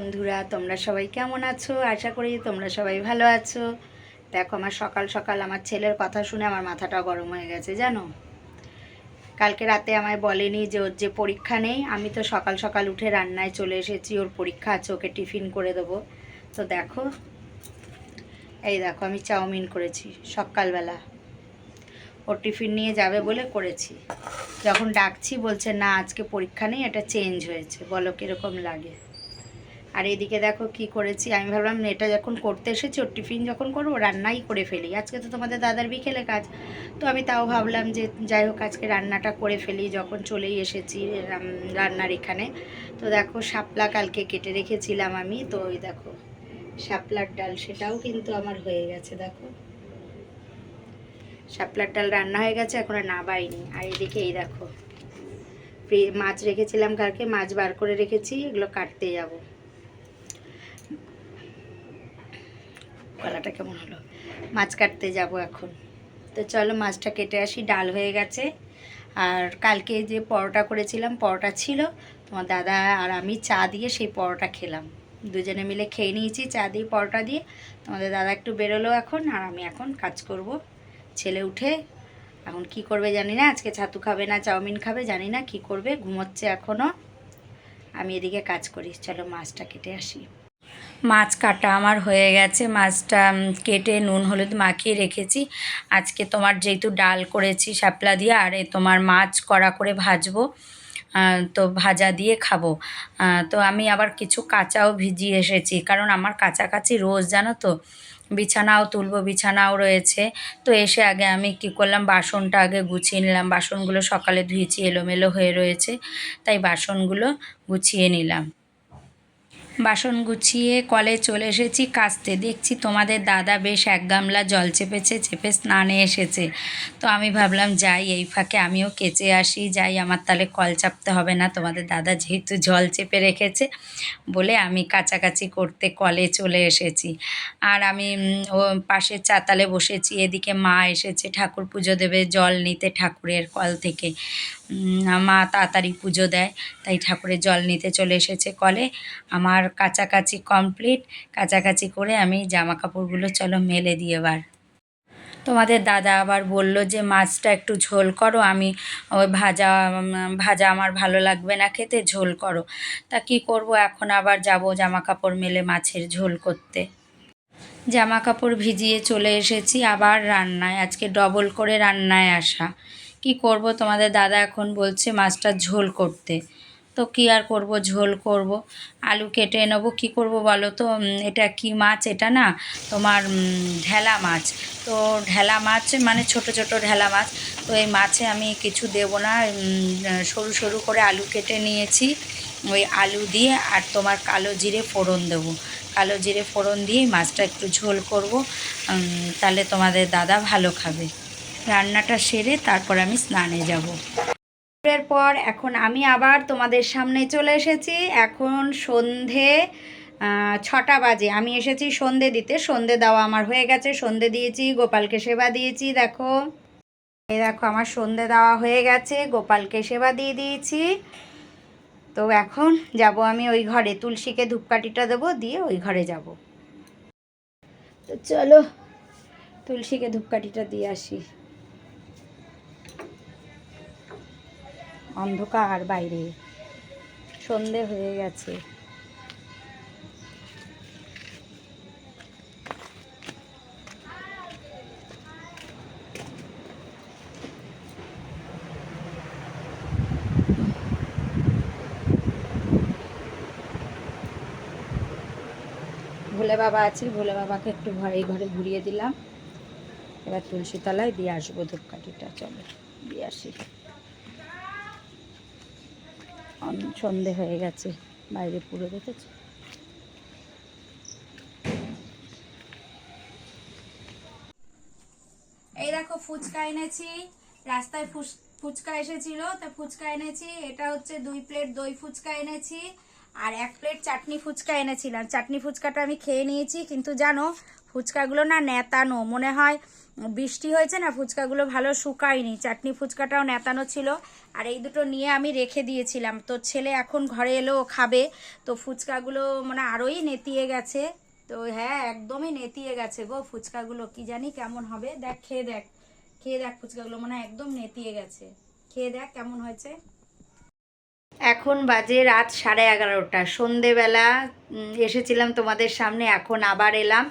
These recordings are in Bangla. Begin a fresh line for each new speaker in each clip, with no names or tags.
বন্ধুরা, তোমরা সবাই কেমন আছো? আশা করি তোমরা সবাই ভালো আছো। দেখো, আমার সকাল সকাল আমার ছেলের কথা শুনে আমার মাথাটা গরম হয়ে গেছে, জানো? কালকে রাতে আমায় বলেনি যে ওর যে পরীক্ষা নেই, আমি তো সকাল সকাল উঠে রান্নায় চলে এসেছি, ওর পরীক্ষা আছে, ওকে টিফিন করে দেবো। তো দেখো, এই দেখো, আমি চাউমিন করেছি সকালবেলা। ওর টিফিন নিয়ে যাবে বলে করেছি। যখন ডাকছি, বলছে, না, আজকে পরীক্ষা নেই, এটা চেঞ্জ হয়েছে। বলো, কীরকম লাগে? আর এদিকে দেখো কি করেছি? আমি ভাবলাম এটা যখন করতে এসেছি, ওর টিফিন যখন করব, রান্নাই করে ফেলি। আজকে তো তোমাদের দাদার বিকেলে কাজ। তো আমি তাও ভাবলাম যে যাই হোক, আজকে রান্নাটা করে ফেলি, যখন চলেই এসেছি রান্নার এখানে। তো দেখো, শাপলা কালকে কেটে রেখেছিলাম আমি। তো ওই দেখো, শাপলার ডাল, সেটাও কিন্তু আমার হয়ে গেছে, দেখো। শাপলার ডাল রান্না হয়ে গেছে, এখন না বাইনি আর এদিকে এই দেখো মাছ রেখেছিলাম কালকে, মাছ বার করে রেখেছি, এগুলো কাটতে যাব। গলাটা কেমন হলো? মাছ কাটতে যাব এখন। তো চলো মাছটা কেটে আসি, ডাল হয়ে গেছে। আর কালকে যে পরোটা করেছিলাম, পরোটা ছিল। তোমার দাদা আর আমি চা দিয়ে সেই পরোটা খেলাম। দুজনে মিলে খেয়ে নিয়েছি, চা দিয়ে, পরোটা দিয়ে। তোমাদের দাদা একটু বেরোলো এখন, আর আমি এখন কাজ করব। ছেলে উঠে এখন কি করবে জানি না, আজকে ছাতু খাবে না, চাউমিন খাবে, জানি না কি করবে, ঘুমোচ্ছে এখনও আমি এদিকে কাজ করি, চলো মাছটা কেটে আসি। মাছ কাটা আমার হয়ে গেছে। মাছটা কেটে নুন, হলুদ মাখিয়ে রেখেছি। আজকে তোমার যেহেতু ডাল করেছি শাপলা দিয়ে, আর তোমার মাছ কড়া করে ভাজবো তো ভাজা দিয়ে খাব। তো আমি আবার কিছু কাঁচাও ভিজিয়ে এসেছি, কারণ আমার কাছাকাছি রোজ, জানো তো, বিছানাও তুলবো, বিছানাও রয়েছে। তো এসে আগে আমি কি করলাম, বাসনটা আগে গুছিয়ে নিলাম। বাসনগুলো সকালে ধুয়েছি, এলোমেলো হয়ে রয়েছে, তাই বাসনগুলো গুছিয়ে নিলাম। বাসন গুছিয়ে কলে চলে এসেছি কাচতে দেখছি তোমাদের দাদা বেশ এক গামলা জল চেপেছে, চেপে স্নানে এসেছে। তো আমি ভাবলাম, যাই এই ফাঁকে আমিও কেচে আসি, যাই আমার তাহলে কল চাপতে হবে না, তোমাদের দাদা যেহেতু জল চেপে রেখেছে বলে আমি কাছাকাছি করতে কলে চলে এসেছি। আর আমি ও পাশের চাতালে বসেছি, এদিকে মা এসেছে ঠাকুর পুজো দেবে, জল নিতে ঠাকুরের কল থেকে। মা তাড়াতাড়ি পুজো দেয়, তাই ঠাকুরের জল নিতে চলে এসেছে কলে। আমার কাছাকাছি কমপ্লিট কাছাকাছি করে আমি জামা কাপড়গুলো চলো মেলে দিয়ে এবার। তোমাদের দাদা আবার বলল যে, মাছটা একটু ঝোল করো, আমি ওই ভাজা ভাজা আমার ভালো লাগবে না খেতে, ঝোল করো। তা কি করব, এখন আবার যাব জামা কাপড় মেলে মাছের ঝোল করতে। জামা কাপড় ভিজিয়ে চলে এসেছি আবার রান্নায়, আজকে ডবল করে রান্নায় আসা। কি করব? তোমাদের দাদা এখন বলছে মাছটা ঝোল করতে। তো কি আর করব? ঝোল করব। আলু কেটে নেব। কি করব বলো তো? এটা কি মাছ? এটা না তোমার ঢেলা মাছ। তো ঢেলা মাছ মানে ছোট ছোট ঢেলা মাছ। তো এই মাছে আমি কিছু দেব না। সরু সরু করে আলু কেটে নিয়েছি। ওই আলু দিয়ে আর তোমার কালো জিরে ফোড়ন দেবো। কালো জিরে ফোড়ন দিয়ে মাছটা একটু ঝোল করব। তাহলে তোমাদের দাদা ভালো খাবে। রান্নাটা সেরে তারপর আমি স্নানে যাব। এর পর এখন আমি আবার তোমাদের সামনে চলে এসেছি। এখন সন্ধে ছটা বাজে। আমি এসেছি সন্ধে দিতে। সন্ধে দেওয়া আমার হয়ে গেছে। সন্ধে দিয়েছি, গোপালকে সেবা দিয়েছি, দেখো। এই দেখো, আমার সন্ধে দেওয়া হয়ে গেছে। গোপালকে সেবা দিয়ে দিয়েছি। তো এখন যাব আমি ওই ঘরে। তুলসীকে ধূপকাঠিটা দেবো, দিয়ে ওই ঘরে যাব। তো চলো, তুলসীকে ধূপকাঠিটা দিয়ে আসি। অন্ধকার বাইরে। সন্ধে হয়ে গেছে। ভোলে বাবা আছে, ভোলে বাবাকে একটু ঘরে, এই ঘরে ঘুরিয়ে দিলাম। এবার তুলসী তলায় দিয়ে আসব ধূপকাঠিটা, চলো, দিয়ে আসি। সন্ধে হয়ে গেছে। বাইরে পুরো দেখেছ? এই দেখো ফুচকা এনেছি। রাস্তায় ফুচকা এসেছিল, তা ফুচকা এনেছি। এটা হচ্ছে দুই প্লেট দই ফুচকা এনেছি। আর এক প্লেট চাটনি ফুচকা এনেছিলাম। চাটনি ফুচকাটা আমি খেয়ে নিয়েছি, কিন্তু জানো ফুচকাগুলো না নেতানো, মনে হয় বৃষ্টি হয়েছে না, ফুচকাগুলো ভালো শুকায়নি। চাটনি ফুচকাটাও নেতানো ছিল। আর এই দুটো নিয়ে আমি রেখে দিয়েছিলাম। তো ছেলে এখন ঘরে এলো খাবে। তো ফুচকাগুলো মানে আরোই নেতিয়ে গেছে। তো হ্যাঁ একদমই নেতিয়ে গেছে গো ফুচকাগুলো। কি জানি কেমন হবে। দেখ, খেয়ে দেখ। খেয়ে দেখ ফুচকাগুলো। মানে একদম নেতিয়ে গেছে। খেয়ে দেখ কেমন হয়েছে। এখন বাজে রাত সাড়ে এগারোটা। সন্ধেবেলা এসেছিলাম তোমাদের সামনে। এখন আবার এলাম।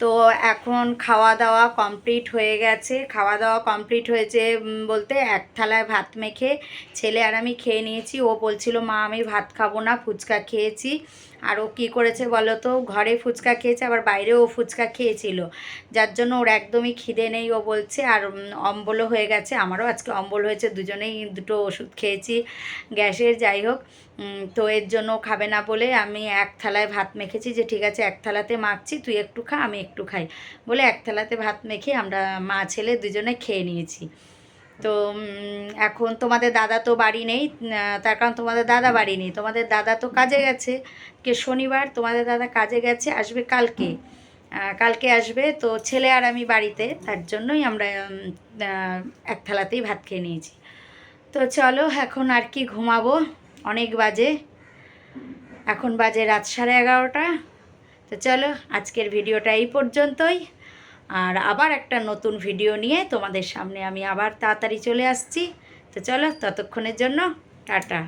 তো এখন খাওয়া দাওয়া কমপ্লিট হয়ে গেছে। খাওয়া দাওয়া কমপ্লিট হয়েছে বলতে এক থালায় ভাত মেখে ছেলে আর আমি খেয়ে নিয়েছি। ও বলছিল, মা, আমি ভাত খাব না, ফুচকা খেয়েছি। আর ও কী করেছে বলো তো, ঘরে ফুচকা খেয়েছে, আবার বাইরেও ফুচকা খেয়েছিল। যার জন্য ওর একদমই খিদে নেই, ও বলছে। আর অম্বলও হয়ে গেছে, আমারও আজকে অম্বল হয়েছে, দুজনেই দুটো ওষুধ খেয়েছি গ্যাসের, যাই হোক। তো এর জন্য খাবে না বলে আমি এক থালায় ভাত মেখেছি, যে ঠিক আছে, এক থালাতে মাখছি, তুই একটু খা, আমি একটু খাই। বলে এক থালাতে ভাত মেখে আমরা মা ছেলে দুজনে খেয়ে নিয়েছি। তো এখন তোমাদের দাদা তো বাড়ি নেই তার কারণ তোমাদের দাদা বাড়ি নেই। তোমাদের দাদা তো কাজে গেছে। কে শনিবার তোমাদের দাদা কাজে গেছে আসবে কালকে। কালকে আসবে। তো ছেলে আর আমি বাড়িতে তার জন্যই আমরা এক থালাতেই ভাত খেয়ে নিয়েছি। তো চলো এখন আর কি ঘুমাবো? অনেক বাজে। এখন বাজে রাত সাড়ে এগারোটা। তো চলো, আজকের ভিডিওটা এই পর্যন্তই। আর আবার একটা নতুন ভিডিও নিয়ে তোমাদের সামনে আমি আবার তাড়াতাড়ি চলে আসছি। তো চলো, ততক্ষণের জন্য টাটা।